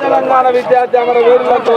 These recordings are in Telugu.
తెలంగాణ విద్యార్థి అమర వీరులకు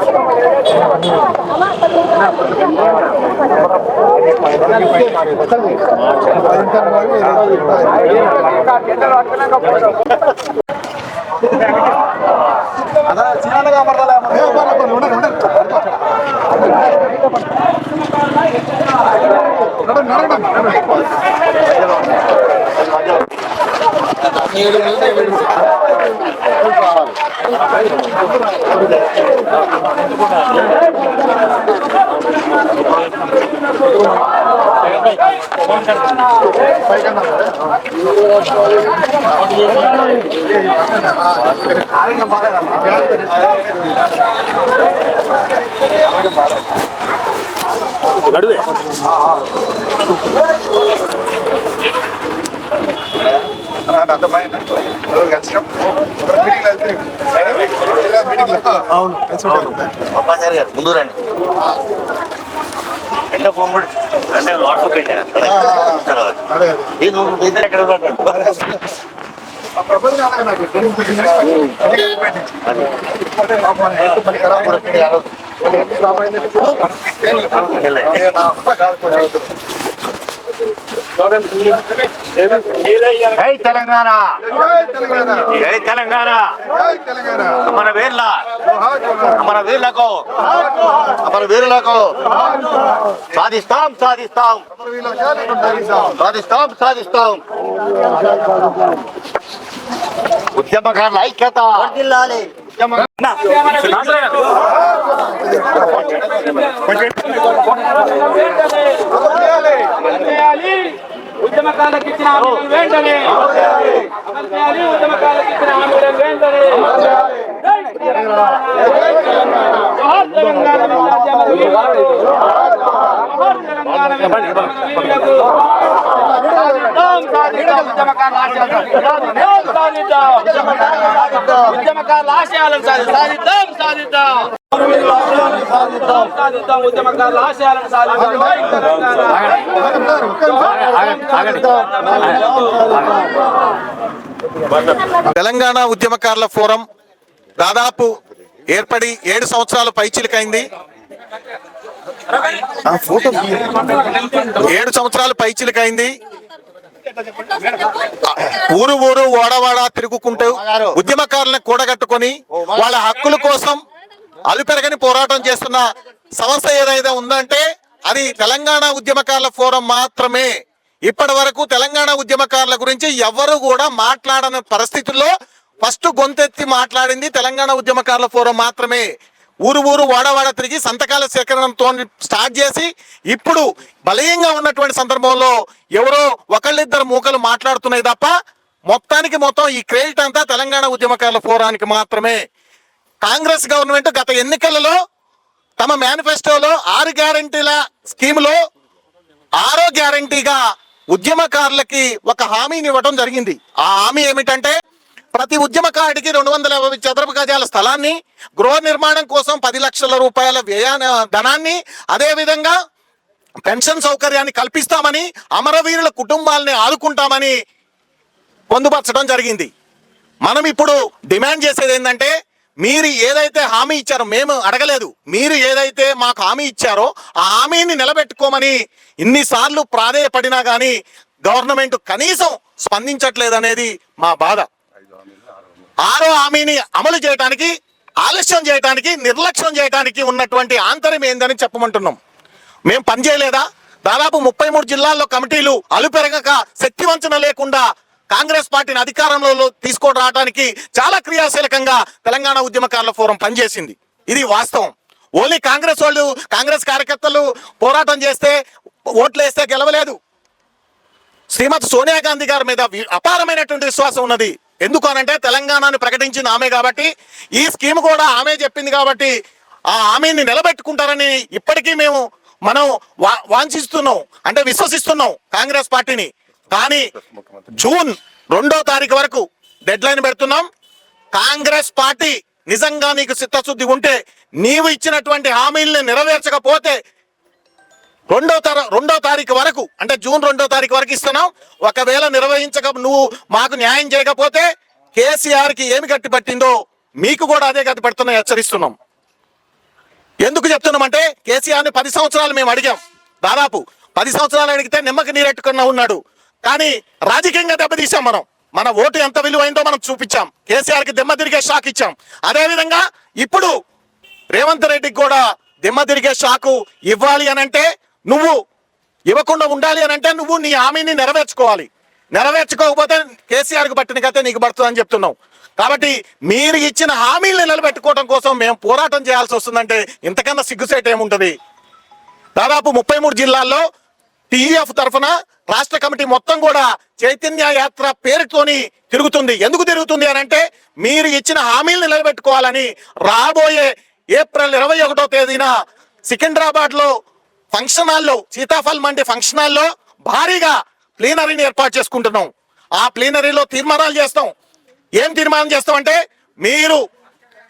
జై తెలంగాణ జై తెలంగాణ ముందుకు రమ్మని ముందు రమ్మని వేరే చూస్తున్నాడు కొట్టస్వామి గారు గారు ముందు రండి అంటే ఫోన్ అంటే వాట్సాప్ ఈ నువ్వు ఇద్దరు ఎక్కడ ఉన్నాడు? జై తెలంగాణ. జై తెలంగాణ. మన వీర్ల మన వీర్లకు మన వీరులకు సాధిస్తాం సాధిస్తాం. సాధిస్తాం సాధిస్తాం. ఉద్యమకారుల ఐక్యత. ఉద్యమ- ఉద్యమకాలకు ఇచ్చిన హామీలను వెంటనే అమలు చేయాలి ఉద్యమకాలకు ఇచ్చిన హామీలను వెంటనే తెలంగాణ. తెలంగాణ విద్యార్థి అమర వీరులకు. జోహార్ తెలంగాణ విద్యార్థి అమర వీరులకు. సాధిద్దాం, సాధిద్దాం, ఉద్యమకారుల ఆశయాలను సాధిద్దాం, సాధిద్దాం. సాధిద్దాం సాధిద్దాం ఉద్యమకారుల ఆశయాలను సాధిద్దాం తెలంగాణ. తెలంగాణ ఉద్యమకారుల ఫోరం దాదాపు ఏర్పడి ఏడు సంవత్సరాలు పైచిలికైంది ఏడు సంవత్సరాలు పైచిలికైంది ఊరు ఊరు ఓడవాడ తిరుగుకుంటూ ఉద్యమకారులను కూడగట్టుకొని వాళ్ళ హక్కుల కోసం అలుపెరగని పోరాటం చేస్తున్న సంస్థ ఏదైతే ఉందంటే అది తెలంగాణ ఉద్యమకారుల ఫోరం మాత్రమే. ఇప్పటి వరకు తెలంగాణ ఉద్యమకారుల గురించి ఎవ్వరు కూడా మాట్లాడని పరిస్థితుల్లో ఫస్ట్ గొంతెత్తి మాట్లాడింది తెలంగాణ ఉద్యమకారుల ఫోరం మాత్రమే. ఊరు ఊరు వాడవాడ తిరిగి సంతకాల సేకరణతో స్టార్ట్ చేసి ఇప్పుడు బలీయంగా ఉన్నటువంటి సందర్భంలో ఎవరో ఒకళ్ళిద్దరు మూకలు మాట్లాడుతున్నాయి తప్ప మొత్తానికి మొత్తం ఈ క్రెడిట్ అంతా తెలంగాణ ఉద్యమకారుల ఫోరానికి మాత్రమే. కాంగ్రెస్ గవర్నమెంట్ గత ఎన్నికలలో తమ మేనిఫెస్టోలో ఆరు గ్యారంటీల స్కీములో ఆరో గ్యారంటీగా ఉద్యమకారులకి ఒక హామీని ఇవ్వడం జరిగింది. ఆ హామీ ఏమిటంటే ప్రతి ఉద్యమకారుడికి రెండు వందల యాభై చదరపు గజాల స్థలాన్ని గృహ నిర్మాణం కోసం పది లక్షల రూపాయల వ్యయా ధనాన్ని అదేవిధంగా పెన్షన్ సౌకర్యాన్ని కల్పిస్తామని అమరవీరుల కుటుంబాలని ఆదుకుంటామని పొందుపరచడం జరిగింది. మనం ఇప్పుడు డిమాండ్ చేసేది ఏంటంటే మీరు ఏదైతే హామీ ఇచ్చారో మేము అడగలేదు మీరు ఏదైతే మాకు హామీ ఇచ్చారో ఆ హామీని నిలబెట్టుకోమని ఇన్నిసార్లు ప్రాధేయపడినా కానీ గవర్నమెంట్ కనీసం స్పందించట్లేదనేది మా బాధ. ఆరో హామీని అమలు చేయడానికి ఆలస్యం చేయడానికి నిర్లక్ష్యం చేయడానికి ఉన్నటువంటి ఆంతర్యం ఏందని చెప్పమంటున్నాం. మేము పనిచేయలేదా దాదాపు ముప్పై మూడు జిల్లాల్లో కమిటీలు అలుపెరగక శక్తి వంచన లేకుండా కాంగ్రెస్ పార్టీని అధికారంలో తీసుకొని రావడానికి చాలా క్రియాశీలకంగా తెలంగాణ ఉద్యమకారుల ఫోరం పనిచేసింది. ఇది వాస్తవం. ఓన్లీ కాంగ్రెస్ వాళ్ళు కాంగ్రెస్ కార్యకర్తలు పోరాటం చేస్తే ఓట్లు వేస్తే గెలవలేదు. శ్రీమతి సోనియా గాంధీ గారి మీద అపారమైనటువంటి విశ్వాసం ఉన్నది. ఎందుకు అనంటే తెలంగాణను ప్రకటించింది ఆమె కాబట్టి ఈ స్కీమ్ కూడా ఆమె చెప్పింది కాబట్టి ఆ హామీని నిలబెట్టుకుంటారని ఇప్పటికీ మేము మనం వా- వాంఛిస్తున్నాం అంటే విశ్వసిస్తున్నాం కాంగ్రెస్ పార్టీని. కానీ జూన్ రెండో తారీఖు వరకు డెడ్ లైన్ పెడుతున్నాం. కాంగ్రెస్ పార్టీ నిజంగా నీకు చిత్తశుద్ధి ఉంటే నీవు ఇచ్చినటువంటి హామీల్ని నెరవేర్చకపోతే రెండో తర రెండో తారీఖు వరకు అంటే జూన్ రెండో తారీఖు వరకు ఇస్తున్నాం ఒకవేళ నిర్వహించక నువ్వు మాకు న్యాయం చేయకపోతే కేసీఆర్కి ఏమి గట్టి పట్టిందో మీకు కూడా అదే గట్టి పడుతున్నా హెచ్చరిస్తున్నాం. ఎందుకు చెప్తున్నామంటే కేసీఆర్ని పది సంవత్సరాలు మేము అడిగాం. దాదాపు పది సంవత్సరాలు అడిగితే నిమ్మకి నీరెట్టుకున్నా ఉన్నాడు. కానీ రాజకీయంగా దెబ్బతీసాం మనం. మన ఓటు ఎంత విలువైందో మనం చూపించాం. కేసీఆర్కి తిరిగే షాక్ ఇచ్చాం. అదేవిధంగా ఇప్పుడు రేవంత్ రెడ్డికి కూడా దిమ్మ తిరిగే షాకు ఇవ్వాలి అని అంటే నువ్వు ఇవ్వకుండా ఉండాలి అని అంటే నువ్వు నీ హామీని నెరవేర్చుకోవాలి. నెరవేర్చుకోకపోతే కేసీఆర్కి పట్టిన కథ నీకు పడుతుందని చెప్తున్నావు. కాబట్టి మీరు ఇచ్చిన హామీలను నిలబెట్టుకోవడం కోసం మేము పోరాటం చేయాల్సి వస్తుందంటే ఇంతకన్నా సిగ్గుసేట ఏముంటుంది? దాదాపు ముప్పై మూడు జిల్లాల్లో టీఎఫ్ తరఫున రాష్ట్ర కమిటీ మొత్తం కూడా చైతన్య యాత్ర పేరుతోని తిరుగుతుంది. ఎందుకు తిరుగుతుంది అని అంటే మీరు ఇచ్చిన హామీలను నిలబెట్టుకోవాలని రాబోయే ఏప్రిల్ ఇరవై ఒకటో తేదీన సికింద్రాబాద్లో ఫంక్షన్ హాల్లో సీతాఫల్ మండి ఫంక్షన్ హాల్లో భారీగా ప్లీనరీని ఏర్పాటు చేసుకుంటున్నాం. ఆ ప్లీనరీలో తీర్మానాలు చేస్తాం. ఏం తీర్మానం చేస్తామంటే మీరు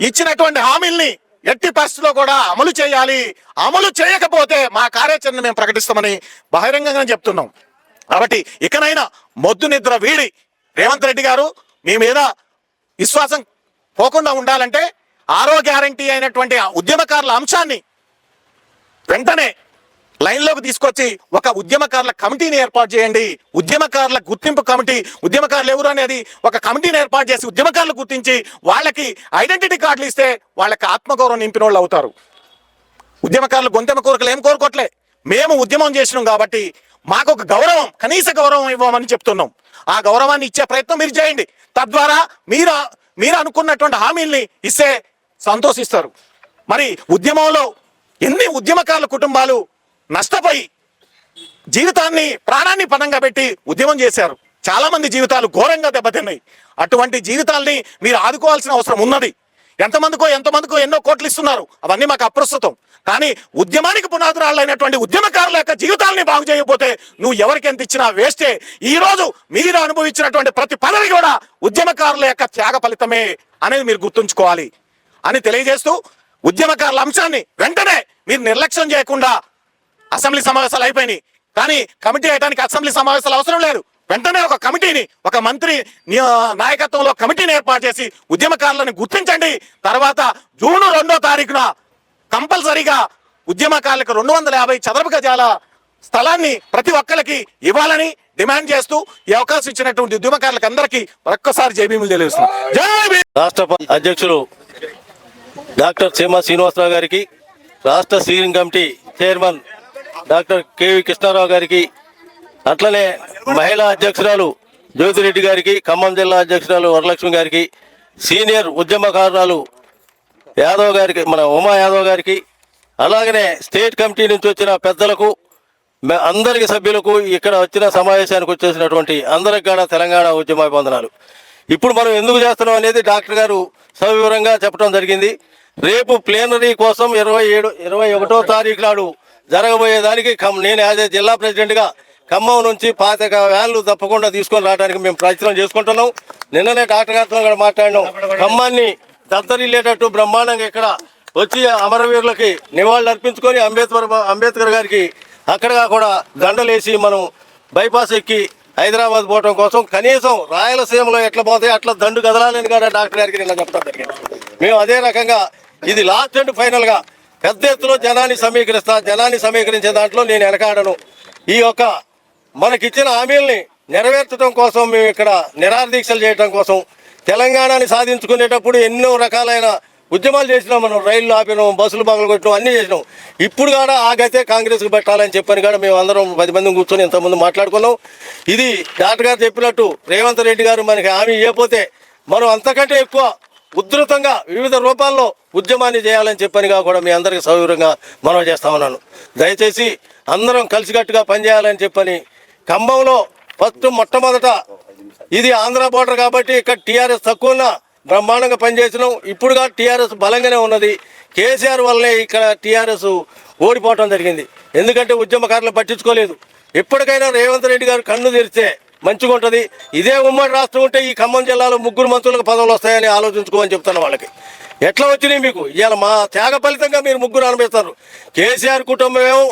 ఇచ్చినటువంటి హామీల్ని ఎట్టి పరిస్థితిలో కూడా అమలు చేయాలి. అమలు చేయకపోతే మా కార్యాచరణ మేము ప్రకటిస్తామని బహిరంగంగా చెప్తున్నాం. కాబట్టి ఇకనైనా మొద్దు నిద్ర వీడి రేవంత్ రెడ్డి గారు మీ మీద విశ్వాసం పోకుండా ఉండాలంటే ఆరో గ్యారంటీ అయినటువంటి ఉద్యమకారుల అంశాన్ని వెంటనే లైన్లోకి తీసుకొచ్చి ఒక ఉద్యమకారుల కమిటీని ఏర్పాటు చేయండి. ఉద్యమకారుల గుర్తింపు కమిటీ ఉద్యమకారులు ఎవరు అనేది ఒక కమిటీని ఏర్పాటు చేసి ఉద్యమకారులు గుర్తించి వాళ్ళకి ఐడెంటిటీ కార్డులు ఇస్తే వాళ్ళకి ఆత్మగౌరవం నింపిన వాళ్ళు అవుతారు. ఉద్యమకారులు గొంతెమ కోరికలు ఏం కోరుకోవట్లే మేము ఉద్యమం చేసినాం కాబట్టి మాకు ఒక గౌరవం కనీస గౌరవం ఇవ్వమని చెప్తున్నాం. ఆ గౌరవాన్ని ఇచ్చే ప్రయత్నం మీరు చేయండి. తద్వారా మీరు మీరు అనుకున్నటువంటి హామీల్ని ఇస్తే సంతోషిస్తారు. మరి ఉద్యమంలో ఎన్ని ఉద్యమకారుల కుటుంబాలు నష్టపోయి జీవితాన్ని ప్రాణాన్ని పణంగా పెట్టి ఉద్యమం చేశారు. చాలా మంది జీవితాలు ఘోరంగా దెబ్బతిన్నాయి. అటువంటి జీవితాల్ని మీరు ఆదుకోవాల్సిన అవసరం ఉన్నది. ఎంతమందికో ఎంతమందికో ఎన్నో కోట్లు ఇస్తున్నారు. అవన్నీ మాకు అప్రస్తుతం. కానీ ఉద్యమానికి పునాదురాళ్ళైనటువంటి ఉద్యమకారుల యొక్క జీవితాల్ని బాగు చేయకపోతే నువ్వు ఎవరికి ఎంత ఇచ్చినా వేస్టే. ఈ రోజు మీరు అనుభవించినటువంటి ప్రతి పదవి కూడా ఉద్యమకారుల యొక్క త్యాగ ఫలితమే అనేది మీరు గుర్తుంచుకోవాలి. అని తెలియజేస్తూ ఉద్యమకారుల అంశాన్ని వెంటనే మీరు నిర్లక్ష్యం చేయకుండా అసెంబ్లీ సమావేశాలు అయిపోయినాయి. కానీ కమిటీ వేయడానికి అసెంబ్లీ సమావేశాలు అవసరం లేదు. వెంటనే ఒక కమిటీని ఒక మంత్రి నాయకత్వంలో కమిటీని ఏర్పాటు చేసి ఉద్యమకారులను గుర్తించండి. తర్వాత జూన్ రెండో తారీఖున కంపల్సరీగా ఉద్యమకారులకు రెండు వందల యాభై చదరపు గజాల స్థలాన్ని ప్రతి ఒక్కరికి ఇవ్వాలని డిమాండ్ చేస్తూ ఈ అవకాశం ఇచ్చినటువంటి ఉద్యమకారులకు అందరికీ ఒక్కసారి జైభీములు తెలియజేస్తున్నాం. రాష్ట్ర అధ్యక్షులు డాక్టర్ సీమా శ్రీనివాసరావు గారికి రాష్ట్ర steering committee chairman doctor KV Krishnarao గారికి అట్లనే మహిళా అధ్యక్షురాలు జ్యోతిరెడ్డి గారికి ఖమ్మం జిల్లా అధ్యక్షురాలు వరలక్ష్మి గారికి సీనియర్ ఉద్యమకారురాలు యాదవ్ గారికి మన ఉమా యాదవ్ గారికి అలాగనే స్టేట్ కమిటీ నుంచి వచ్చిన పెద్దలకు అందరికి సభ్యులకు ఇక్కడ వచ్చిన సమావేశానికి వచ్చేసినటువంటి అందరికి కూడా తెలంగాణ ఉద్యమాభివందనాలు. ఇప్పుడు మనం ఎందుకు చేస్తున్నాం అనేది డాక్టర్ గారు సవివరంగా చెప్పడం జరిగింది. రేపు ప్లేనరీ కోసం ఇరవై ఏడు ఇరవై ఒకటో తారీఖు నాడు జరగబోయేదానికి ఖమ్- నేను యాజ్ ఏ జిల్లా ప్రెసిడెంట్గా ఖమ్మం నుంచి పాతిక వ్యాన్లు తప్పకుండా తీసుకొని రావడానికి మేము ప్రయత్నం చేసుకుంటున్నాం. నిన్ననే డాక్టర్ గారితో కూడా మాట్లాడినాం. ఖమ్మాన్ని దత్తరిల్లేటట్టు బ్రహ్మాండంగా ఇక్కడ వచ్చి అమరవీరులకి నివాళులు అర్పించుకొని అంబేద్కర్ అంబేద్కర్ గారికి అక్కడగా కూడా దండలేసి మనం బైపాస్ ఎక్కి హైదరాబాద్ పోవడం కోసం కనీసం రాయలసీమలో ఎట్లా పోతాయి అట్లా దండు కదలాలని కూడా డాక్టర్ గారికి నిన్న చెప్తాను మేము అదే రకంగా ఇది లాస్ట్ అండ్ ఫైనల్గా పెద్ద ఎత్తులో జనాన్ని సమీకరిస్తా జనాన్ని సమీకరించే దాంట్లో నేను వెనకాడను ఈ యొక్క మనకిచ్చిన హామీల్ని నెరవేర్చడం కోసం మేము ఇక్కడ నిరాదీక్షలు చేయడం కోసం తెలంగాణని సాధించుకునేటప్పుడు ఎన్నో రకాలైన ఉద్యమాలు చేసినాం మనం. రైళ్ళు ఆపినాం బస్సులు పగలు కొట్టినాం అన్నీ చేసినాం. ఇప్పుడు కూడా ఆ గతే కాంగ్రెస్కి పెట్టాలని చెప్పని కూడా మేము అందరం పది మంది కూర్చొని ఇంతకుముందు మాట్లాడుకున్నాం. ఇది డాక్టర్ గారు చెప్పినట్టు రేవంత్ రెడ్డి గారు మనకి హామీ ఇవ్వకపోతే మనం అంతకంటే ఎక్కువ ఉధృతంగా వివిధ రూపాల్లో ఉద్యమాన్ని చేయాలని చెప్పనిగా కూడా మీ అందరికీ సౌకర్యంగా మనం చేస్తా ఉన్నాను. దయచేసి అందరం కలిసికట్టుగా పనిచేయాలని చెప్పని ఖమ్మంలో ఫస్ట్ మొట్టమొదట ఇది ఆంధ్ర బోర్డర్ కాబట్టి ఇక్కడ టీఆర్ఎస్ తక్కువ బ్రహ్మాండంగా పనిచేసినాం. ఇప్పుడుగా టీఆర్ఎస్ బలంగానే ఉన్నది. కేసీఆర్ వల్లనే ఇక్కడ టీఆర్ఎస్ ఓడిపోవటం జరిగింది. ఎందుకంటే ఉద్యమకారులు పట్టించుకోలేదు. ఎప్పటికైనా రేవంత్ రెడ్డి గారు కన్ను తెరిస్తే మంచిగా ఉంటుంది. ఇదే ఉమ్మడి రాష్ట్రం ఉంటే ఈ ఖమ్మం జిల్లాలో ముగ్గురు మంత్రులకు పదవులు వస్తాయని ఆలోచించుకోమని చెప్తాను వాళ్ళకి. ఎట్లా వచ్చినాయి మీకు? ఇవాళ మా త్యాగ ఫలితంగా మీరు ముగ్గురు అనుభవిస్తారు. కేసీఆర్ కుటుంబమేమో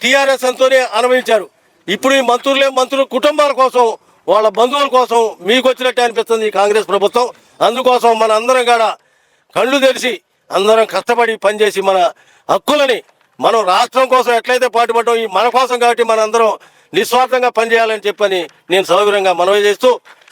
టీఆర్ఎస్ అంతోనే అనుభవించారు. ఇప్పుడు ఈ మంత్రులే మంత్రుల కుటుంబాల కోసం వాళ్ళ బంధువుల కోసం మీకు వచ్చినట్టే అనిపిస్తుంది ఈ కాంగ్రెస్ ప్రభుత్వం. అందుకోసం మన అందరం కూడా కళ్ళు తెరిచి అందరం కష్టపడి పనిచేసి మన హక్కులని మనం రాష్ట్రం కోసం ఎట్లయితే పాటుపడ్డాం ఈ మన కోసం కాబట్టి మన అందరం నిస్వార్థంగా పనిచేయాలని చెప్పని నేను సౌకర్యంగా మనవి చేస్తూ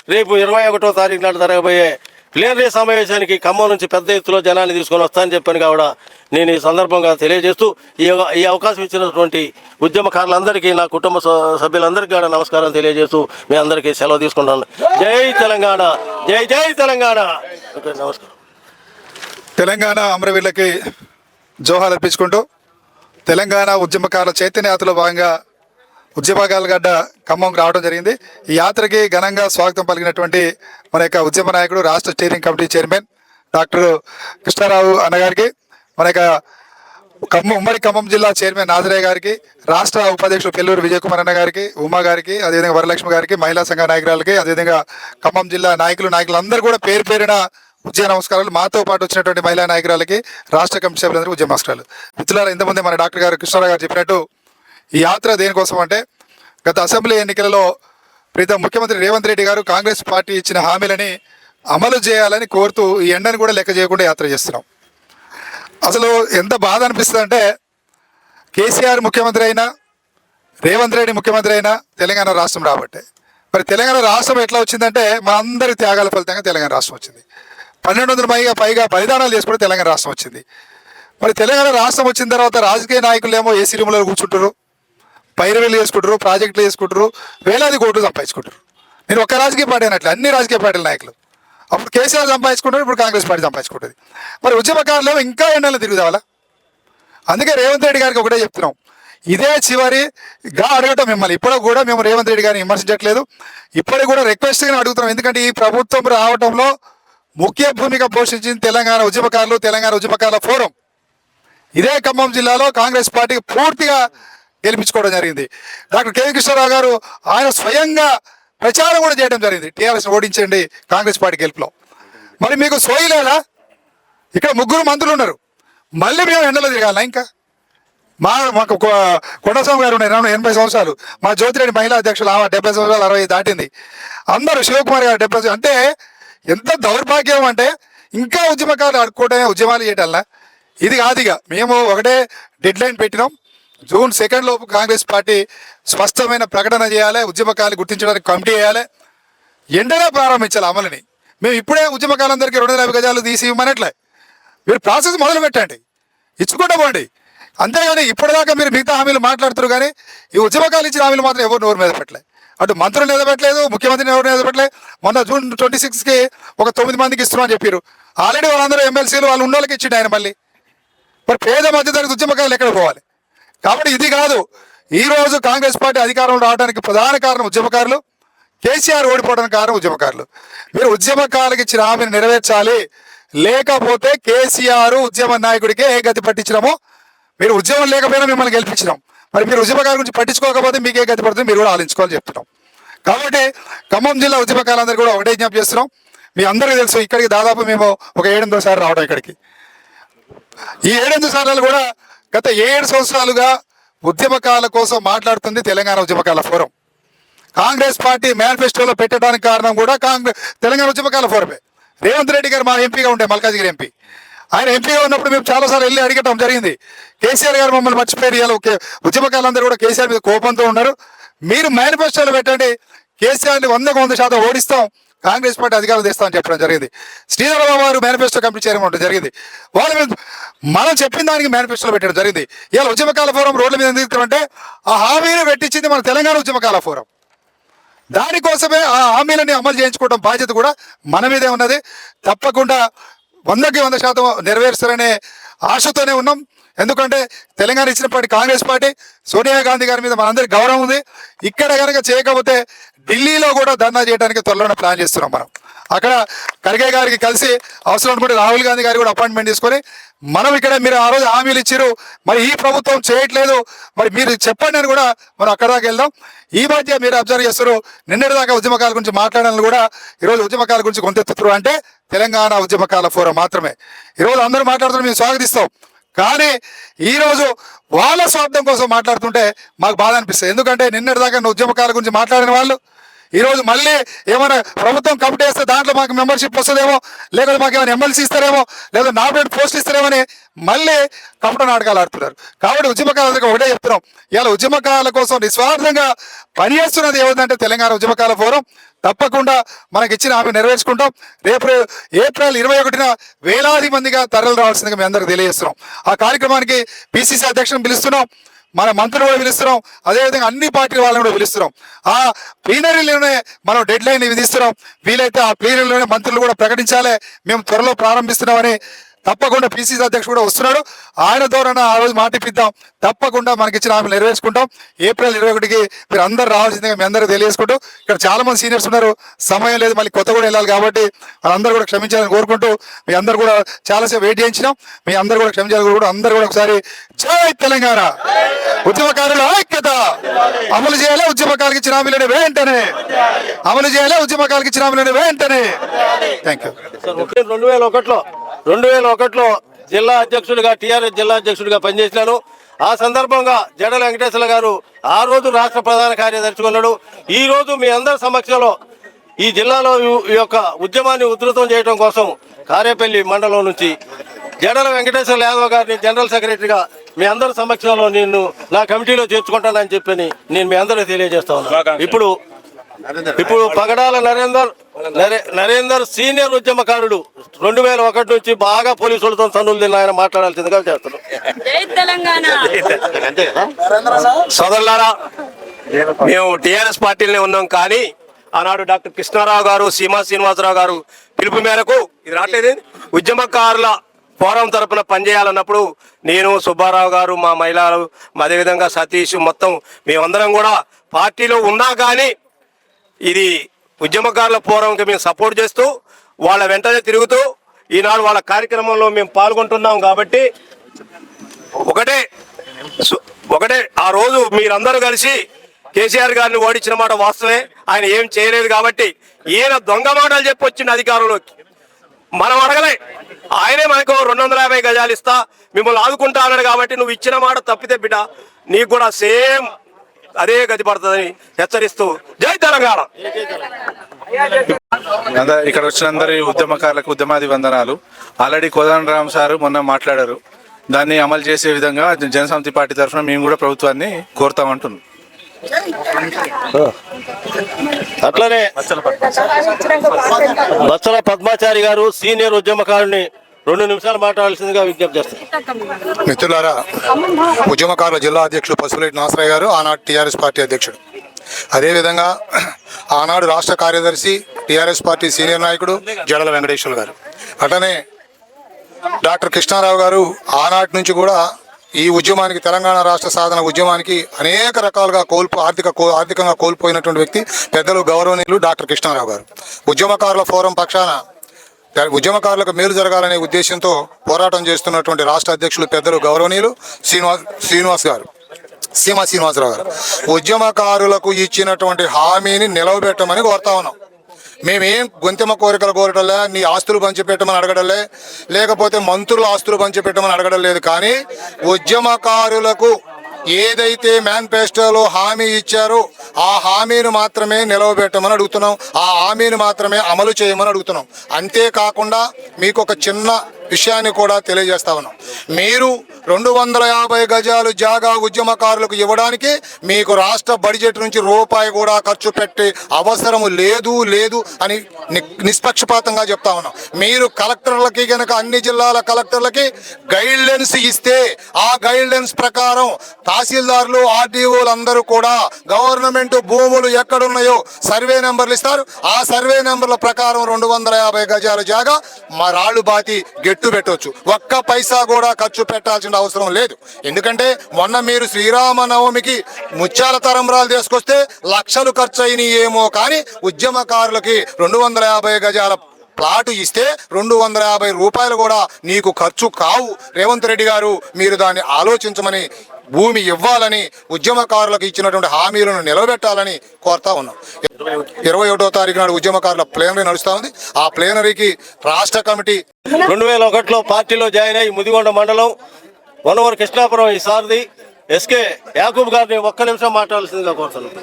రేపు ఇరవై ఒకటో తారీఖు నాడు జరగబోయే ప్లేనరీ సమావేశానికి ఖమ్మం నుంచి పెద్ద ఎత్తులో జనాన్ని తీసుకొని వస్తానని చెప్పాను కావున నేను ఈ సందర్భంగా తెలియజేస్తూ ఈ ఈ అవకాశం ఇచ్చినటువంటి ఉద్యమకారులందరికీ నా కుటుంబ సభ్యులందరికీ కూడా నమస్కారం తెలియజేస్తూ మీ అందరికీ సెలవు తీసుకుంటాను జై తెలంగాణ! జై జై తెలంగాణ! నమస్కారం. తెలంగాణ అమరవీళ్ళకి జోహార్ అర్పించుకుంటూ తెలంగాణ ఉద్యమకారుల చైతన్య భాగంగా గడ్డ ఖమ్మం రావడం జరిగింది. ఈ యాత్రకి ఘనంగా స్వాగతం పలికినటువంటి మన యొక్క ఉద్యమ నాయకుడు రాష్ట్ర steering committee chairman doctor Krishnarao అన్నగారికి మన యొక్క ఖమ్మం ఉమ్మడి ఖమ్మం జిల్లా చైర్మన్ నాజరయ్య గారికి రాష్ట్ర ఉపాధ్యక్షుడు పెల్లూరు విజయ్ కుమార్ అన్న గారికి ఉమా గారికి అదేవిధంగా వరలక్ష్మి గారికి మహిళా సంఘ నాయకురాలకి అదేవిధంగా ఖమ్మం జిల్లా నాయకులు నాయకులందరూ కూడా పేరు పేరిన ఉద్యమ నమస్కారాలు. మాతో పాటు వచ్చినటువంటి మహిళా నాయకురాలకి రాష్ట్ర కమిటీ సభ్యులందరికీ ఉద్యమ నమస్కారాలు. మిత్రులారా ఇంతకుముందే మన డాక్టర్ గారు కృష్ణారావు గారు చెప్పినట్టు ఈ యాత్ర దేనికోసం అంటే గత అసెంబ్లీ ఎన్నికలలో ప్రీతం ముఖ్యమంత్రి రేవంత్ రెడ్డి గారు కాంగ్రెస్ పార్టీ ఇచ్చిన హామీలని అమలు చేయాలని కోరుతూ ఈ ఎండను కూడా లెక్క చేయకుండా యాత్ర చేస్తున్నాం. అసలు ఎంత బాధ అనిపిస్తుంది అంటే కేసీఆర్ ముఖ్యమంత్రి అయినా రేవంత్ రెడ్డి ముఖ్యమంత్రి అయినా తెలంగాణ రాష్ట్రం రాబట్టే. మరి తెలంగాణ రాష్ట్రం ఎట్లా వచ్చిందంటే మా అందరి త్యాగాల ఫలితంగా తెలంగాణ రాష్ట్రం వచ్చింది. పన్నెండు వందల పైగా పైగా బలిదానాలు చేసుకుంటే తెలంగాణ రాష్ట్రం వచ్చింది. మరి తెలంగాణ రాష్ట్రం వచ్చిన తర్వాత రాజకీయ నాయకులు ఏమో ఏసీ రూమ్లో కూర్చుంటారు పైరవీలు చేసుకుంటారు ప్రాజెక్టులు చేసుకుంటారు వేలాది కోట్లు సంపాదించుకుంటారు. నేను ఒక్క రాజకీయ పార్టీ అన్నట్లు అన్ని రాజకీయ పార్టీల నాయకులు. అప్పుడు కేసీఆర్ సంపాదించుకుంటారు ఇప్పుడు కాంగ్రెస్ పార్టీ సంపాదించుకుంటుంది. మరి ఉద్యమకారులు ఇంకా ఎండలు తిరుగుదావాలా అందుకే రేవంత్ రెడ్డి గారికి ఒకటే చెప్తున్నాం. ఇదే చివరిగా అడగటం మిమ్మల్ని. ఇప్పటికి కూడా మేము రేవంత్ రెడ్డి గారిని విమర్శించట్లేదు. ఇప్పటికి కూడా రిక్వెస్ట్గా అడుగుతున్నాం. ఎందుకంటే ఈ ప్రభుత్వం రావడంలో ముఖ్య భూమిక పోషించింది తెలంగాణ ఉద్యమకారులు తెలంగాణ ఉద్యమకారుల ఫోరం. ఇదే ఖమ్మం జిల్లాలో కాంగ్రెస్ పార్టీకి పూర్తిగా గెలిపించుకోవడం జరిగింది. Doctor K. కృష్ణారావు గారు ఆయన స్వయంగా ప్రచారం కూడా చేయడం జరిగింది. టీఆర్ఎస్ ఓడించండి కాంగ్రెస్ పార్టీ గెలుపులో. మరి మీకు సోయలేదా ఇక్కడ ముగ్గురు మంత్రులు ఉన్నారు. మళ్ళీ మేము ఎండలో తిరగాల ఇంకా? మా మాకు కొండస్వామి గారు ఉన్నారు. ఎనభై- సంవత్సరాలు. మా జ్యోతిరెడ్డి మహిళా అధ్యక్షులు ఆమె డెబ్బై సంవత్సరాలు అరవై దాటింది. అందరూ శివకుమార్ గారు డెబ్బై అంటే ఎంత దౌర్భాగ్యం అంటే ఇంకా ఉద్యమకారులు ఆడుకోవటమే ఉద్యమాలు చేయటల్లా? ఇది కాదు ఇక. మేము ఒకటే డెడ్ లైన్ పెట్టినాం. జూన్ సెకండ్ లోపు కాంగ్రెస్ పార్టీ స్పష్టమైన ప్రకటన చేయాలి ఉద్యమకాలు గుర్తించడానికి కమిటీ చేయాలి ఎండనే ప్రారంభించాలి అమలుని. మేము ఇప్పుడే ఉద్యమకాలందరికీ రెండు వందల యాభై గజాలు తీసి ఇవ్వమనట్లే. మీరు ప్రాసెస్ మొదలు పెట్టండి. ఇచ్చుకుంటూ పోండి. అంతేగాని ఇప్పటిదాకా మీరు మిగతా హామీలు మాట్లాడుతారు కానీ ఈ ఉద్యమకాలు ఇచ్చిన హామీలు మాత్రం ఎవరు నోరు మీద పెట్టలే. అటు మంత్రులు నిలబెట్టలేదు ముఖ్యమంత్రిని ఎవరు నిలబెట్టలేదు మొన్న జూన్ ట్వంటీ సిక్స్కి ఒక తొమ్మిది మందికి ఇస్తున్నామని చెప్పారు. ఆల్రెడీ వాళ్ళందరూ ఎమ్మెల్సీలు వాళ్ళు ఉన్న వాళ్ళకి ఇచ్చిండు ఆయన మళ్ళీ. మరి పేద మధ్యతరగతి ఉద్యమకాలు ఎక్కడ పోవాలి? కాబట్టి ఇది కాదు. ఈ రోజు కాంగ్రెస్ పార్టీ అధికారంలో రావడానికి ప్రధాన కారణం ఉద్యమకారులు. కేసీఆర్ ఓడిపోవడానికి కారణం ఉద్యమకారులు. మీరు ఉద్యమకారులకు ఇచ్చిన హామీని నెరవేర్చాలి. లేకపోతే కేసీఆర్ ఉద్యమ నాయకుడికే ఏ గతి పట్టించినామో మీరు ఉద్యమం లేకపోయినా మిమ్మల్ని గెలిపించినాం. మరి మీరు ఉద్యమకారుల గురించి పట్టించుకోకపోతే మీకే గతి పడుతుంది మీరు కూడా ఆలోచించుకోవాలని చెప్తున్నాం. కాబట్టి ఖమ్మం జిల్లా ఉద్యమకారులందరూ కూడా ఒకటే జ్ఞాపం చేస్తున్నాం. మీ అందరికీ తెలుసు ఇక్కడికి దాదాపు మేము ఒక ఏడెనిమిదో సార్లు రావడం ఇక్కడికి. ఈ ఏడెనిమిది సార్లు కూడా గత ఏడు సంవత్సరాలుగా ఉద్యమకాల కోసం మాట్లాడుతుంది తెలంగాణ ఉద్యమకాల ఫోరం. కాంగ్రెస్ పార్టీ మేనిఫెస్టోలో పెట్టడానికి కారణం కూడా కాంగ్రెస్ తెలంగాణ ఉద్యమకాల ఫోరమే. రేవంత్ రెడ్డి గారు మా ఎంపీగా ఉండే మల్కాజ్గిరి ఎంపీ. ఆయన ఎంపీగా ఉన్నప్పుడు మేము చాలాసార్లు వెళ్ళి అడగటం జరిగింది. కేసీఆర్ గారు మమ్మల్ని మర్చిపోయారు. ఇలా ఒకే ఉద్యమకాలందరూ కూడా కేసీఆర్ మీద కోపంతో ఉన్నారు. మీరు మేనిఫెస్టోలో పెట్టండి. కేసీఆర్ని వందకు వంద శాతం ఓడిస్తాం. కాంగ్రెస్ పార్టీ అధికారం తెస్తామని చెప్పడం జరిగింది. శ్రీధరబాబు గారు మేనిఫెస్టో కంపెనీ చేయడం జరిగింది. వాళ్ళ మీద మనం చెప్పిన దానికి మేనిఫెస్టోలో పెట్టడం జరిగింది. ఇలా ఉద్యమకాల ఫోరం రోడ్ల మీద ఎందుకు అంటే ఆ హామీని పెట్టించింది మన తెలంగాణ ఉద్యమకాల ఫోరం. దానికోసమే ఆ హామీలని అమలు చేయించుకోవడం బాధ్యత కూడా మన మీదే ఉన్నది. తప్పకుండా వందకి వంద శాతం నెరవేరుస్తారనే ఆశతోనే ఉన్నాం. ఎందుకంటే తెలంగాణ ఇచ్చిన పార్టీ కాంగ్రెస్ పార్టీ. సోనియా గాంధీ గారి మీద మనందరికీ గౌరవం ఉంది. ఇక్కడ కనుక చేయకపోతే ఢిల్లీలో కూడా ధర్నా చేయడానికి త్వరలోనే ప్లాన్ చేస్తున్నాం మనం. అక్కడ ఖర్గే గారికి కలిసి అవసరం అనుకుంటే రాహుల్ గాంధీ గారు కూడా అపాయింట్మెంట్ తీసుకొని మనం ఇక్కడ మీరు ఆ రోజు హామీలు ఇచ్చారు మరి ఈ ప్రభుత్వం చేయట్లేదు మరి మీరు చెప్పండి అని కూడా మనం అక్కడ దాకా వెళ్దాం. ఈ మధ్య మీరు అబ్జర్వ్ చేస్తారు నిన్నటి దాకా ఉద్యమకాల గురించి మాట్లాడాలని కూడా ఈరోజు ఉద్యమకాల గురించి కొంతెత్తుతారు అంటే తెలంగాణ ఉద్యమకాల ఫోరం మాత్రమే. ఈరోజు అందరూ మాట్లాడుతున్నారు మేము స్వాగతిస్తాం. కానీ ఈరోజు వాళ్ళ స్వార్థం కోసం మాట్లాడుతుంటే మాకు బాధ అనిపిస్తుంది. ఎందుకంటే నిన్నటి దాకా ఉద్యమకాల గురించి మాట్లాడిన వాళ్ళు ఈరోజు మళ్ళీ ఏమైనా ప్రభుత్వం కమిటీ వేస్తే దాంట్లో మాకు మెంబర్షిప్ వస్తుందేమో లేకపోతే మాకు ఏమైనా ఎమ్మెల్సీ ఇస్తారేమో లేదా నామినేట్ పోస్ట్ ఇస్తారేమని మళ్ళీ కపట నాటకాలు ఆడుతున్నారు. కాబట్టి ఉద్యమకాలకు ఒకటే చెప్తున్నాం. ఇవాళ ఉద్యమకాల కోసం నిస్వార్థంగా పనిచేస్తున్నది ఏమిటంటే తెలంగాణ ఉద్యమకాల ఫోరం. తప్పకుండా మనకి ఇచ్చిన హామీ నెరవేర్చుకుంటాం. రేపు ఏప్రిల్ ఇరవై ఒకటిన వేలాది మందిగా తరలి రావాల్సిందిగా మీ అందరికి తెలియజేస్తున్నాం. ఆ కార్యక్రమానికి పిసిసి అధ్యక్షులను పిలుస్తున్నాం. మన మంత్రులు కూడా పిలుస్తున్నాం. అదేవిధంగా అన్ని పార్టీల వాళ్ళని కూడా పిలుస్తున్నాం. ఆ ప్లీనరీలోనే మనం డెడ్ లైన్ విధిస్తున్నాం వీలైతే ఆ ప్లీనరీలోనే మంత్రులు కూడా ప్రకటించాలి. మేము త్వరలో ప్రారంభిస్తున్నామని తప్పకుండా పిసిసి అధ్యక్షుడు కూడా వస్తున్నాడు. ఆయన ద్వారా ఆ రోజు మాటిపిద్దాం తప్పకుండా మనకి ఇచ్చిన హామీలు నెరవేర్చుకుంటాం. ఏప్రిల్ ఇరవై ఒకటికి మీరు అందరు రావాల్సిందిగా మీ అందరూ తెలియజేసుకుంటూ ఇక్కడ చాలా మంది సీనియర్స్ ఉన్నారు. సమయం లేదు మళ్ళీ కొత్త కూడా వెళ్ళాలి కాబట్టి వాళ్ళందరూ కూడా క్షమించాలని కోరుకుంటూ మీ అందరు కూడా చాలాసేపు వెయిట్ చేయించినాం. మీ అందరు కూడా క్షమించాలని కూడా అందరు కూడా ఒకసారి జై తెలంగాణ. ఉద్యమకారుల ఐక్యత. అమలు చేయాలి ఉద్యమకారులకు ఇచ్చిన హామీలను వెంటనే. అమలు చేయాలి ఉద్యమకారులకు ఇచ్చిన హామీలను వెంటనే. థ్యాంక్ యూ రెండు వేల ఒకటిలో రెండు వేల ఒకటిలో జిల్లా అధ్యక్షుడిగా టీఆర్ఎస్ జిల్లా అధ్యక్షుడిగా పనిచేసినాను ఆ సందర్భంగా జడల వెంకటేశ్వర గారు ఆ రోజు రాష్ట్ర ప్రధాన కార్యదర్శిగా ఉన్నాడు. ఈ రోజు మీ అందరి సమక్షంలో ఈ జిల్లాలో ఈ- యొక్క ఉద్యమాన్ని ఉధృతం చేయడం కోసం కారేపల్లి మండలం నుంచి జడల వెంకటేశ్వర యాదవ్ గారిని జనరల్ సెక్రటరీగా మీ అందరి సమక్షంలో నేను నా కమిటీలో చేర్చుకుంటానని చెప్పని నేను మీ అందరికీ తెలియజేస్తా ఉన్నాను. ఇప్పుడు ఇప్పుడు పగడాల నరేందర్ నరే- నరేందర్ సీనియర్ ఉద్యమకారుడు రెండు వేల ఒకటి నుంచి బాగా పోలీసులతో తన్నులు తిన్న ఆయన మాట్లాడాల్సిందిగా చేస్తున్నాం. జై తెలంగాణ. అంతే కదా? సోదరులారా మేము టిఆర్ఎస్ పార్టీలోనే ఉన్నాం కానీ ఆనాడు డాక్టర్ కృష్ణారావు గారు సీమా శ్రీనివాసరావు గారు పిలుపు మేరకు ఇది రావట్లేదు. ఉద్యమకారుల ఫోరం తరపున పనిచేయాలన్నప్పుడు నేను సుబ్బారావు గారు మా మహిళలు అదేవిధంగా సతీష్ మొత్తం మేమందరం కూడా పార్టీలో ఉన్నా కానీ ఇది ఉద్యమకారుల ఫోరంకి మేము సపోర్ట్ చేస్తూ వాళ్ళ వెంటనే తిరుగుతూ ఈనాడు వాళ్ళ కార్యక్రమంలో మేము పాల్గొంటున్నాం కాబట్టి ఒకటే ఒకటే ఆ రోజు మీరందరూ కలిసి కేసీఆర్ గారిని ఓడించిన మాట వాస్తవే ఆయన ఏం చేయలేదు కాబట్టి ఈయన దొంగ మాటలు చెప్పి వచ్చింది అధికారంలోకి. మనం అడగలే. ఆయనే మనకు రెండు వందల యాభై గజాలు ఇస్తా మిమ్మల్ని ఆదుకుంటా అన్నాడు కాబట్టి నువ్వు ఇచ్చిన మాట తప్పితే బిడ్డ నీకు కూడా సేమ్ అదే గతి పడుతుందని హెచ్చరిస్తూ జై తెలంగాణ. అంద- ఇక్కడ వచ్చిన అందరి ఉద్యమకారులకు ఉద్యమాది వందనాలు ఆల్రెడీ కోదండ రామ్ సార్ మొన్న మాట్లాడారు. దాన్ని అమలు చేసే విధంగా జనసమితి పార్టీ తరఫున మేము కూడా ప్రభుత్వాన్ని కోరుతామంటున్నాం. అట్లనే బచ్చల పద్మాచారి గారు సీనియర్ ఉద్యమకారుని రెండు నిమిషాలు మాట్లాడాల్సిందిగా విజ్ఞప్తి చేస్తాను మిత్రులారా ఉద్యమకారుల జిల్లా అధ్యక్షులు పసుపులేటి నాసరాయ్ గారు ఆనాడు టీఆర్ఎస్ పార్టీ అధ్యక్షుడు. అదేవిధంగా ఆనాడు రాష్ట్ర కార్యదర్శి టీఆర్ఎస్ పార్టీ సీనియర్ నాయకుడు జడల వెంకటేశ్వర గారు. అటనే డాక్టర్ కృష్ణారావు గారు ఆనాటి నుంచి కూడా ఈ ఉద్యమానికి తెలంగాణ రాష్ట్ర సాధన ఉద్యమానికి అనేక రకాలుగా కోల్పో ఆర్థిక కో- ఆర్థికంగా కోల్పోయినటువంటి వ్యక్తి పెద్దలు గౌరవనీయులు డాక్టర్ కృష్ణారావు గారు. ఉద్యమకారుల ఫోరం పక్షాన ఉద్యమకారులకు మేలు జరగాలనే ఉద్దేశంతో పోరాటం చేస్తున్నటువంటి రాష్ట్ర అధ్యక్షులు పెద్దలు గౌరవనీయులు శ్రీనివాస్ శ్రీనివాస్ గారు సీమా శ్రీనివాసరావు గారు. ఉద్యమకారులకు ఇచ్చినటువంటి హామీని నిలవబెట్టమని కోరుతా ఉన్నాం. మేమేం గొంతిమ కోరికలు కోరటంలే నీ ఆస్తులు పంచిపెట్టమని అడగడలే లేకపోతే మంత్రుల ఆస్తులు పంచిపెట్టమని అడగడం లేదు. కానీ ఉద్యమకారులకు ఏదైతే మేనిఫెస్టోలో హామీ ఇచ్చారో ఆ హామీని మాత్రమే నిలవబెట్టమని అడుగుతున్నాం. ఆ హామీని మాత్రమే అమలు చేయమని అడుగుతున్నాం. అంతేకాకుండా మీకు ఒక చిన్న విషయాన్ని కూడా తెలియజేస్తా ఉన్నాం. మీరు రెండు వందల యాభై గజాలు జాగా ఉద్యమకారులకు ఇవ్వడానికి మీకు రాష్ట్ర బడ్జెట్ నుంచి రూపాయి కూడా ఖర్చు పెట్టే అవసరం లేదు లేదు అని ని- నిష్పక్షపాతంగా చెప్తా ఉన్నాం. మీరు కలెక్టర్లకి గనక అన్ని జిల్లాల కలెక్టర్లకి గైడ్లైన్స్ ఇస్తే ఆ గైడ్లైన్స్ ప్రకారం తహసీల్దార్లు ఆర్డీఓలు అందరూ కూడా గవర్నమెంట్ భూములు ఎక్కడున్నాయో సర్వే నెంబర్లు ఇస్తారు. ఆ సర్వే నెంబర్ల ప్రకారం రెండు వందల యాభై గజాల జాగా మా రాళ్ళు బాతి గెట్టు పెట్టవచ్చు ఒక్క పైసా కూడా ఖర్చు పెట్టాల్సిన అవసరం లేదు. ఎందుకంటే మొన్న మీరు శ్రీరామనవమికి ముత్యాల తరంబరాలు తీసుకొస్తే లక్షలు ఖర్చు అయినాయేమో కానీ ఉద్యమకారులకి రెండు వందల యాభై గజాల ప్లాటు ఇస్తే రెండు వందల యాభై రూపాయలు కూడా నీకు ఖర్చు కావు. రేవంత్ రెడ్డి గారు మీరు దాన్ని ఆలోచించమని భూమి ఇవ్వాలని ఉద్యమకారులకు ఇచ్చినటువంటి హామీలను నిలబెట్టాలని కోరుతా ఉన్నాం. ఇరవై ఒకటో తారీఖు నాడు ఉద్యమకారుల ప్లేనరీ నడుస్తూ ఉంది. ఆ ప్లేనరీకి రాష్ట్ర కమిటీ రెండు వేల ఒకటిలో పార్టీలో జాయిన్ అయ్యి ముదిగొండ మండలం వనవర్ కృష్ణాపురం ఈ సార్ది ఎస్కే యాకూబ్ గారిని ఒక్క నిమిషం మాట్లాడాల్సిందిగా కోరుతున్నాను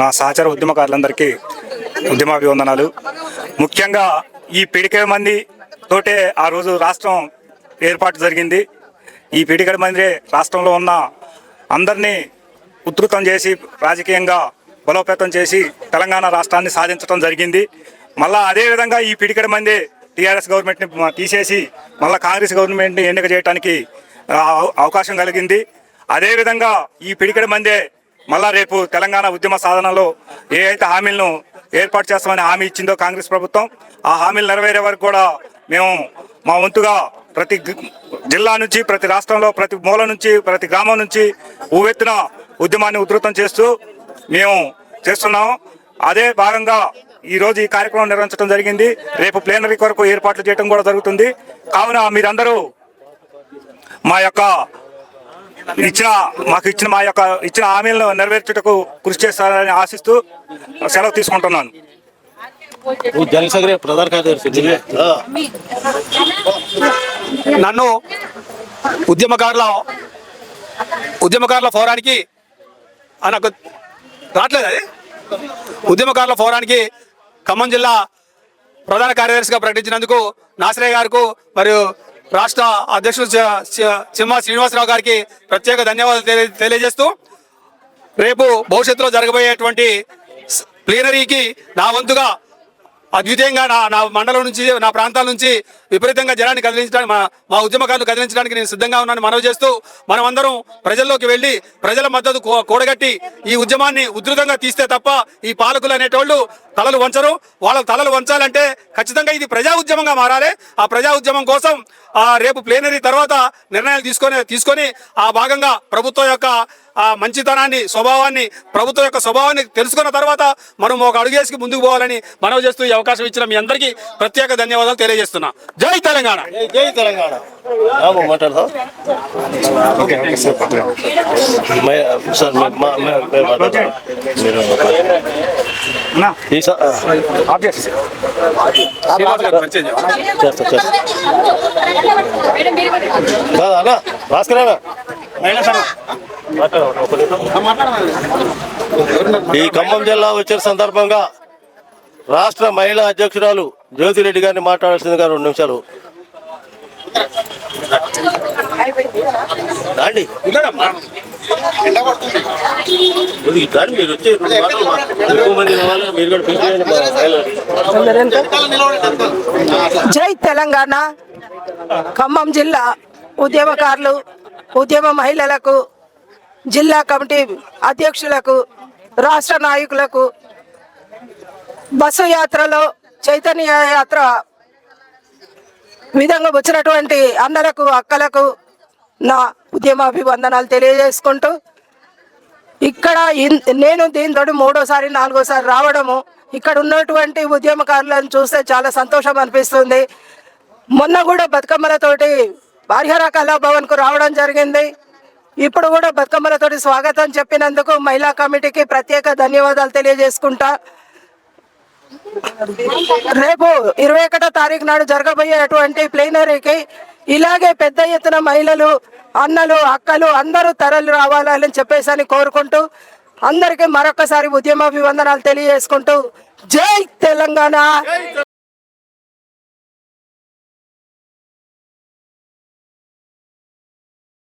నా సహచర ఉద్యమకారులందరికీ ఉద్యమాభివందనాలు. ముఖ్యంగా ఈ పిడికే మంది తోటే ఆ రోజు రాష్ట్రం ఏర్పాటు జరిగింది. ఈ పిడికడి మందిరే రాష్ట్రంలో ఉన్న అందరినీ ఉధృతం చేసి రాజకీయంగా బలోపేతం చేసి తెలంగాణ రాష్ట్రాన్ని సాధించడం జరిగింది. మళ్ళా అదేవిధంగా ఈ పిడికడి మంది టీఆర్ఎస్ గవర్నమెంట్ని తీసేసి మళ్ళీ కాంగ్రెస్ గవర్నమెంట్ని ఎన్నిక చేయడానికి అవకాశం కలిగింది. అదేవిధంగా ఈ పిడికడి మందే మళ్ళా రేపు తెలంగాణ ఉద్యమ సాధనలో ఏ అయితే హామీలను ఏర్పాటు చేస్తామని హామీ ఇచ్చిందో కాంగ్రెస్ ప్రభుత్వం ఆ హామీలు నెరవేరే వరకు కూడా మేము మా వంతుగా ప్రతి జిల్లా నుంచి ప్రతి రాష్ట్రంలో ప్రతి మూల నుంచి ప్రతి గ్రామం నుంచి ఊవెత్తున ఉద్యమాన్ని ఉధృతం చేస్తూ మేము చేస్తున్నాము. అదే భాగంగా ఈరోజు ఈ కార్యక్రమం నిర్వహించడం జరిగింది. రేపు ప్లేనరీ కొరకు ఏర్పాట్లు చేయడం కూడా జరుగుతుంది. కావున మీరందరూ మా యొక్క ఇచ్చిన మాకు ఇచ్చిన మా యొక్క ఇచ్చిన హామీలను నెరవేర్చుటకు కృషి చేస్తారని ఆశిస్తూ సెలవు తీసుకుంటున్నాను. నన్ను ఉద్యమకారుల ఉద్యమకారుల ఫోరానికి నాకు రావట్లేదు అది ఉద్యమకారుల ఫోరానికి ఖమ్మం జిల్లా ప్రధాన కార్యదర్శిగా ప్రకటించినందుకు నాసరయ్య గారికి మరియు రాష్ట్ర అధ్యక్షుడు సింహ శ్రీనివాసరావు గారికి ప్రత్యేక ధన్యవాదాలు తెలియజేస్తూ రేపు భవిష్యత్తులో జరగబోయేటువంటి స్- ప్లీనరీకి నా వంతుగా అద్వితీయంగా నా నా మండలం నుంచి నా ప్రాంతాల నుంచి విపరీతంగా జనాన్ని కదిలించడానికి మా మా ఉద్యమకారులు కదిలించడానికి నేను సిద్ధంగా ఉన్నాను మనవి చేస్తూ మనమందరం ప్రజల్లోకి వెళ్ళి ప్రజల మద్దతు కూడగట్టి ఈ ఉద్యమాన్ని ఉధృతంగా తీస్తే తప్ప ఈ పాలకులు అనేటోళ్ళు తలలు వంచరు. వాళ్ళ తలలు వంచాలంటే ఖచ్చితంగా ఇది ప్రజా ఉద్యమంగా మారాలి. ఆ ప్రజా ఉద్యమం కోసం ఆ రేపు ప్లేనరీ తర్వాత నిర్ణయాలు తీసుకొని తీసుకొని ఆ భాగంగా ప్రభుత్వం యొక్క ఆ మంచితనాన్ని స్వభావాన్ని ప్రభుత్వం యొక్క స్వభావాన్ని తెలుసుకున్న తర్వాత మనం ఒక అడుగేసి ముందుకు పోవాలని మనవి చేస్తూ ఈ అవకాశం ఇచ్చిన మీ అందరికీ ప్రత్యేక ధన్యవాదాలు తెలియజేస్తున్నా. జై తెలంగాణ. జై జై తెలంగాణ. భాస్కర్ ఈ ఖమ్మం జిల్లా వచ్చిన సందర్భంగా రాష్ట్ర మహిళా అధ్యక్షురాలు జ్యోతిరెడ్డి గారిని మాట్లాడాల్సిందిగా రెండు నిమిషాలు. మీరు వచ్చి ఎక్కువ మంది మీరు కూడా పిలిచేయండి జై తెలంగాణ. ఖమ్మం జిల్లా ఉద్యమకారులు ఉద్యమ మహిళలకు జిల్లా కమిటీ అధ్యక్షులకు రాష్ట్ర నాయకులకు బస్సు యాత్రలో చైతన్య యాత్ర విధంగా వచ్చినటువంటి అన్నలకు అక్కలకు నా ఉద్యమాభివందనాలు తెలియజేసుకుంటూ ఇక్కడ నేను దీంతో మూడోసారి నాలుగోసారి రావడము ఇక్కడ ఉన్నటువంటి ఉద్యమకారులను చూస్తే చాలా సంతోషం అనిపిస్తుంది. మొన్న కూడా బతుకమ్మలతోటి హరిహర కళాభవన్కు రావడం జరిగింది. ఇప్పుడు కూడా బతుకమ్మలతోటి స్వాగతం చెప్పినందుకు మహిళా కమిటీకి ప్రత్యేక ధన్యవాదాలు తెలియజేసుకుంటా. రేపు ఇరవై ఒకటో తారీఖు నాడు జరగబోయేటువంటి ప్లేనరీకి ఇలాగే పెద్ద ఎత్తున మహిళలు అన్నలు అక్కలు అందరూ తరలి రావాలని చెప్పేసి అని కోరుకుంటూ అందరికీ మరొకసారి ఉద్యమాభివందనాలు తెలియజేసుకుంటూ జై తెలంగాణ.